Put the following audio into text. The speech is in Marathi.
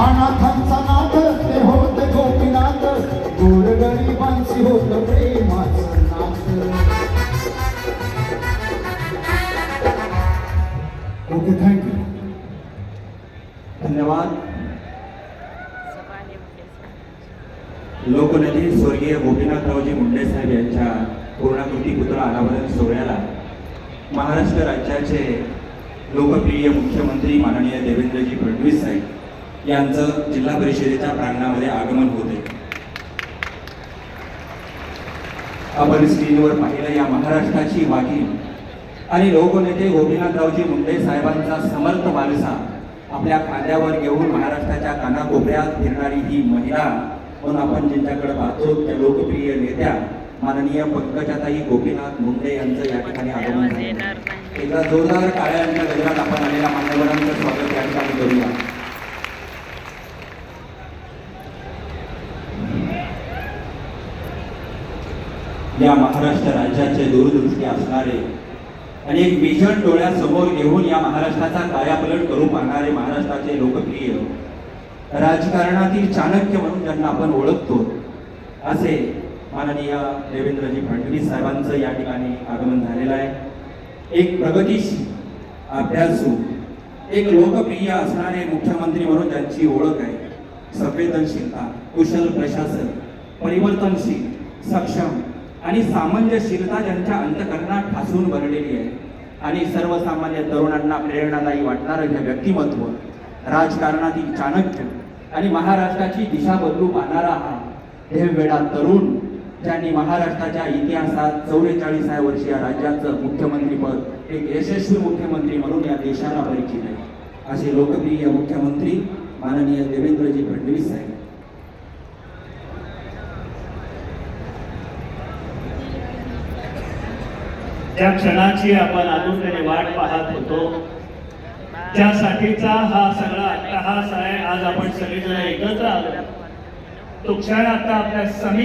अनाथांचा नाथ ते होत गोपीनाथ. गोरगरिबांची होत प्रेमाचं नाथ. ओके थँक्यू धन्यवाद. लोकनदी स्वर्गीय गोपीनाथरावजी मुंडे साहेब यांच्या पूर्णाकृती पुतळा अनावरण सोहळ्याला महाराष्ट्र राज्याचे लोकप्रिय मुख्यमंत्री माननीय देवेंद्रजी फडणवीस साहेब. यांचं जिल्हा परिषदेच्या प्रांगणामध्ये आगमन होते. आपण स्क्रीनवर पाहिलं या महाराष्ट्राची वाघीण आणि लोकनेते गोपीनाथरावजी मुंडे साहेबांचा समर्थ वारसा आपल्या खांद्यावर घेऊन महाराष्ट्राच्या कानाकोपऱ्यात फिरणारी ही महिला म्हणून आपण ज्यांच्याकडे पाहतो त्या लोकप्रिय नेत्या माननीय पंकजाताई गोपीनाथ मुंडे यांचं या ठिकाणी आगमन झालं. एकदा जोरदार टाळ्यांच्या गजरात आपण आलेल्या मान्यवरांचं स्वागत या ठिकाणी करूया. या महाराष्ट्र राज्याचे दूरदृष्टी असणारे आणि एक विजन डोळ्यासमोर घेऊन या महाराष्ट्राचा कायापलट करून पाहणारे महाराष्ट्राचे लोकप्रिय राजकारणातील चाणक्य म्हणून ज्यांना आपण ओळखतो असे माननीय देवेंद्रजी फडणवीस साहेबांचं या ठिकाणी आगमन झालेलं आहे. एक प्रगतीशी अभ्यासू एक लोकप्रिय असणारे मुख्यमंत्री म्हणून ज्यांची ओळख आहे संवेदनशीलता कुशल प्रशासन परिवर्तनशील सक्षम आणि सामंजस्यशीलता ज्यांच्या अंतकरणात ठासून भरलेली आहे. आणि सर्वसामान्य तरुणांना प्रेरणादायी वाटणारं हे व्यक्तिमत्व राजकारणातील चाणक्य आणि महाराष्ट्राची दिशा बदलू पाहणारा हा ढेवेडा तरुण ज्यांनी महाराष्ट्राच्या इतिहासात चौवेचाळीसाव्या वर्षी या राज्याचं मुख्यमंत्रीपद एक यशस्वी मुख्यमंत्री म्हणून या देशाला परिचित आहे. असे लोकप्रिय मुख्यमंत्री माननीय देवेंद्रजी फडणवीस साहेब. त्या क्षणाची आपण आतुरतेने वाट पाहत होतो. त्यासाठीचा हा सगळा अट्टहास आहे. आज आपण सगळेजण एकत्र आलो. तो क्षण आता आपल्या समी